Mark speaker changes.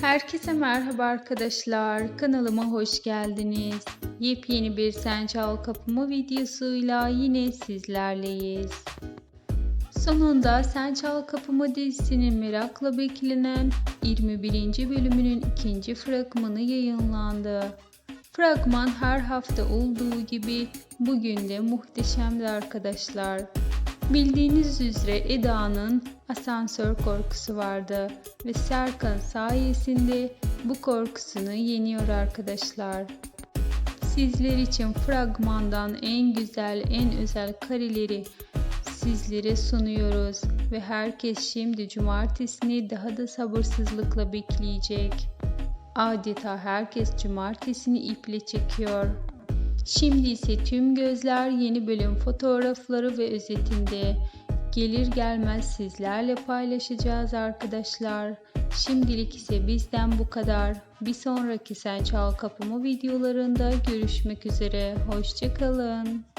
Speaker 1: Herkese merhaba arkadaşlar. Kanalıma hoş geldiniz. Yepyeni bir Sen Çal Kapımı videosuyla yine sizlerleyiz. Sonunda Sen Çal Kapımı dizisinin merakla beklenen 21. bölümünün ikinci fragmanı yayınlandı. Fragman her hafta olduğu gibi bugün de muhteşemdi arkadaşlar. Bildiğiniz üzere Eda'nın asansör korkusu vardı ve Serkan sayesinde bu korkusunu yeniyor arkadaşlar. Sizler için fragmandan en güzel, en özel kareleri sizlere sunuyoruz ve herkes şimdi cumartesini daha da sabırsızlıkla bekleyecek. Adeta herkes cumartesini iple çekiyor. Şimdi ise tüm gözler yeni bölüm fotoğrafları ve özetinde. Gelir gelmez sizlerle paylaşacağız arkadaşlar. Şimdilik ise bizden bu kadar. Bir sonraki Sen Çal Kapımı videolarında görüşmek üzere. Hoşçakalın.